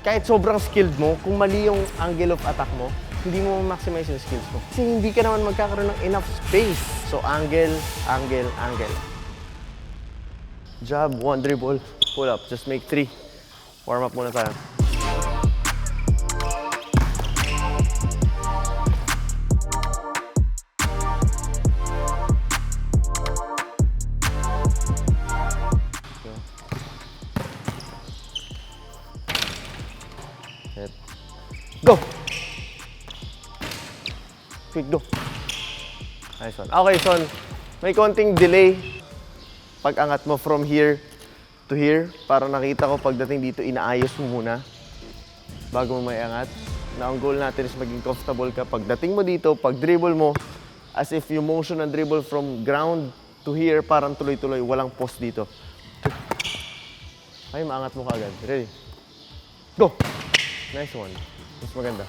kahit sobrang skilled mo, kung mali yung angle of attack mo, hindi mo maximize yung skills mo. Kasi hindi ka naman magkakaroon ng enough space. So, angle, angle, angle. Jab, one dribble, pull up. Just make three. Warm up muna tayo. Go. Nice one. Okay, son. May konting delay pag angat mo from here to here para nakita ko pagdating dito inaayos mo muna bago mo may angat. Na ang goal natin is maging comfortable ka pagdating mo dito, pag dribble mo, as if yung motion ng dribble from ground to here, parang tuloy-tuloy, walang post dito. Ay, maangat mo kagad. Ready? Go! Nice one. Mas maganda.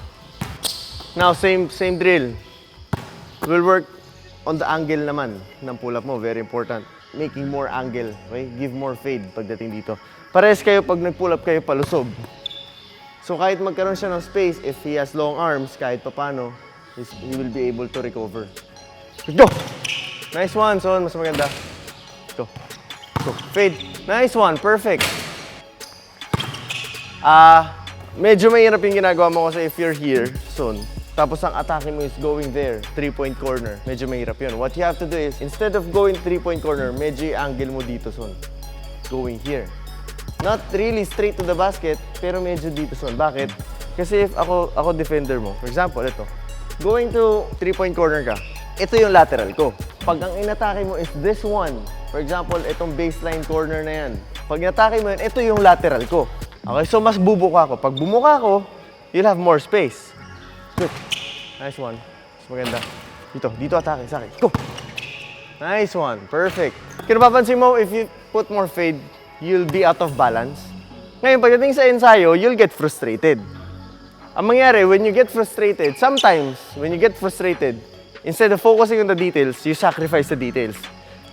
Now, same same drill. We'll work on the angle naman ng pull-up mo. Very important. Making more angle. Okay? Give more fade pagdating dito. Pares kayo pag nag-pull up kayo palusog. So kahit magkaroon siya ng space, if he has long arms, kahit papano, he will be able to recover. Go! Nice one, son. Mas maganda. Go. Go. Fade. Nice one. Perfect. Ah, medyo mahirap yung ginagawa mo kasi if you're here, son, tapos ang atake mo is going there, three-point corner. Medyo mahirap yun. What you have to do is, instead of going three-point corner, medyo i-angle mo dito, son. Going here. Not really straight to the basket, pero medyo dito, son. Bakit? Kasi if ako, ako defender mo, for example, ito, going to three-point corner ka, ito yung lateral ko. Pag ang inatake mo is this one, for example, itong baseline corner na yan, pag inatake mo yun, ito yung lateral ko. Okay, so mas bubuka ko. Pag bumuka ko, you'll have more space. Good. Nice one. Mas maganda. Dito, dito atake sa akin. Go! Nice one. Perfect. Kaya napapansin mo, if you put more fade, you'll be out of balance. Ngayon, pagdating sa ensayo, you'll get frustrated. Ang mangyari, when you get frustrated, sometimes, when you get frustrated, instead of focusing on the details, you sacrifice the details.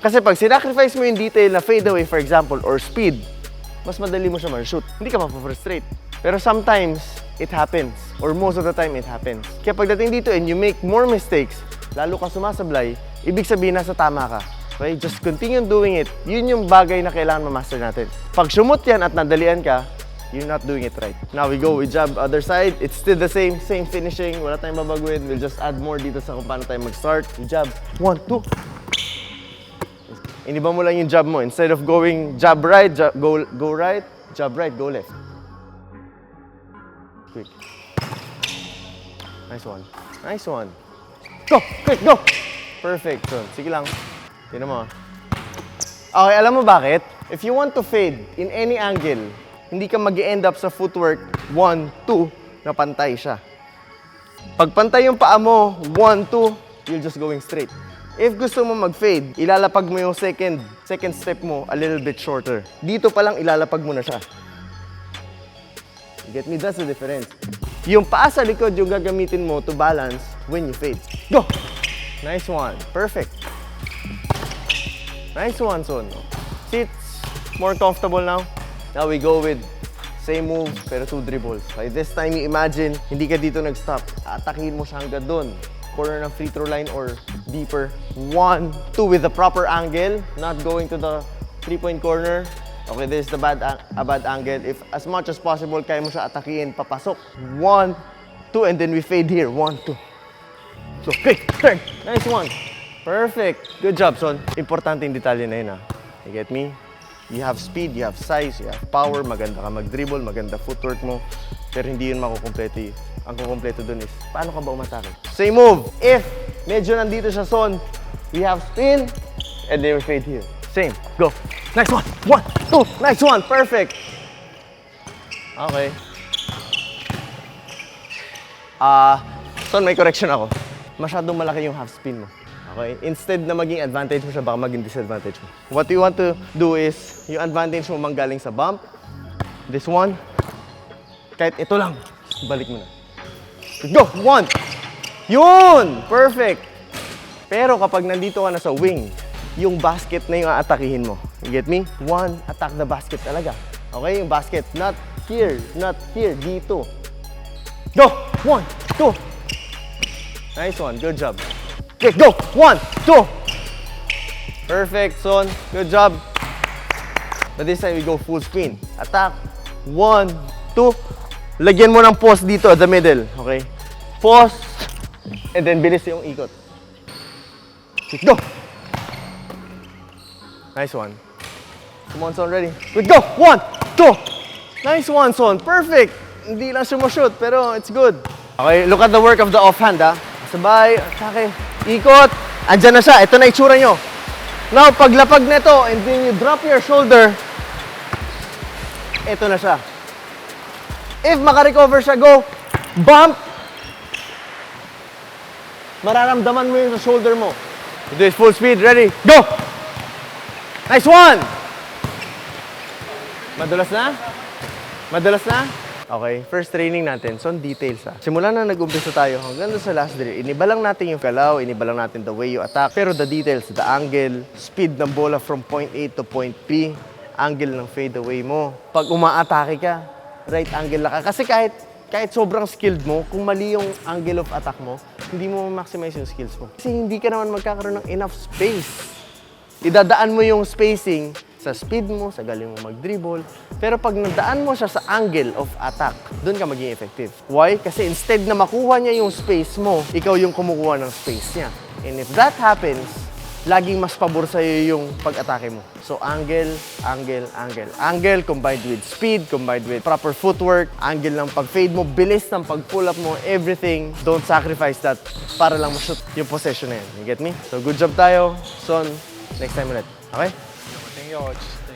Kasi pag sinacrifice mo yung detail na fade away, for example, or speed, mas madali mo siya ma-shoot. Hindi ka mapafrustrate. Pero sometimes, it happens. Or most of the time, it happens. Kaya pagdating dito and you make more mistakes, lalo ka sumasablay, ibig sabihin nasa tama ka. Okay? Just continue doing it. Yun yung bagay na kailangan ma-master natin. Pag sumut yan at nadalian ka, you're not doing it right. Now we go with jab other side. It's still the same, same finishing. Wala tayong babaguhin. We'll just add more dito sa kung paano tayo mag-start. With jab. One, two. Iniba mo lang yung jab mo. Instead of going jab right, jab, go, go right, jab right, go left. Quick. Nice one. Nice one. Go! Quick, go! Perfect. So, sige lang. Tignan mo. ah. Okay, alam mo bakit? If you want to fade in any angle, hindi ka mag end up sa footwork 1, 2 na pantay siya. Pag pantay yung paa mo, 1, 2, you're just going straight. If gusto mo mag-fade, ilalapag mo yung second, second step mo a little bit shorter. Dito pa lang ilalapag mo na siya. Get me? That's the difference. Yung paa sa likod yung gagamitin mo to balance when you fade. Go! Nice one. Perfect. Nice one, Son. See, it's more comfortable now. Now we go with same move, pero two dribbles. By this time, imagine, hindi ka dito nag-stop. Atakin mo siya hanggang doon. Corner ng free throw line or deeper. One, two with the proper angle, not going to the three-point corner. Okay, this is the bad, a bad angle. If as much as possible, kaya mo siya atakihin, papasok. One, two, and then we fade here. One, two. So, okay, turn. Nice one. Perfect. Good job, son. Importante yung detalye na yun, ah. You get me? You have speed, you have size, you have power, maganda ka mag-dribble, maganda footwork mo, pero hindi yun makukumpleto. y- Ang kukumpleto dun is, paano ka ba umatake? Same move. If medyo nandito siya, son, we have spin, and then we fade here. Same. Go. Next one. One, two. Next one. Perfect. Okay. Ah, son, may correction ako. Masyadong malaki yung half spin mo. Okay? Instead na maging advantage mo siya, baka maging disadvantage mo. What you want to do is, yung advantage mo manggaling sa bump, this one, kahit ito lang, balik mo na. Go! One! Yun! Perfect! Pero kapag nandito ka na sa wing, yung basket na yung aatakihin mo. You get me? One, attack the basket talaga. Okay? Yung basket, not here, not here, dito. Go! One, two. Nice one, good job. Okay, go! One, two. Perfect, son. Good job. But this time we go full screen. Attack. One, two. Lagyan mo ng pause dito at the middle. Okay? Pause. And then bilis yung ikot. Go! Nice one. Come on, son. Ready? Good, go! One, two. Nice one, son. Perfect. Hindi lang siya shoot pero it's good. Okay, look at the work of the offhand, ha? Sabay, atake, ikot. Andyan na siya. Ito na itsura nyo. Now, paglapag nito, and then you drop your shoulder, ito na siya. If makarecover siya, go. Bump. Mararamdaman mo yung shoulder mo. Do it full speed. Ready? Go! Nice one! Madulas na? Madulas na? Okay, first training natin. So, on details ha. Simula na nag-umpisa tayo hanggang sa last drill, iniba lang natin yung galaw, iniba lang natin the way you attack. Pero the details, the angle, speed ng bola from point A to point B, angle ng fadeaway mo. Pag umaatake ka, right angle lang ka. Kasi kahit kahit sobrang skilled mo, kung mali yung angle of attack mo, hindi mo maximize yung skills mo. Kasi hindi ka naman magkakaroon ng enough space idadaan mo yung spacing sa speed mo, sa galing mo mag-dribble. Pero pag nadaan mo siya sa angle of attack, doon ka maging effective. Why? Kasi instead na makuha niya yung space mo, ikaw yung kumukuha ng space niya. And if that happens, laging mas pabor sa'yo yung pag-atake mo. So angle, angle, angle. Angle combined with speed, combined with proper footwork, angle ng pag-fade mo, bilis ng pag-pull up mo, everything. Don't sacrifice that para lang ma-shoot yung possession na yan. You get me? So good job tayo. Son, next time ulit. Okay? Yards.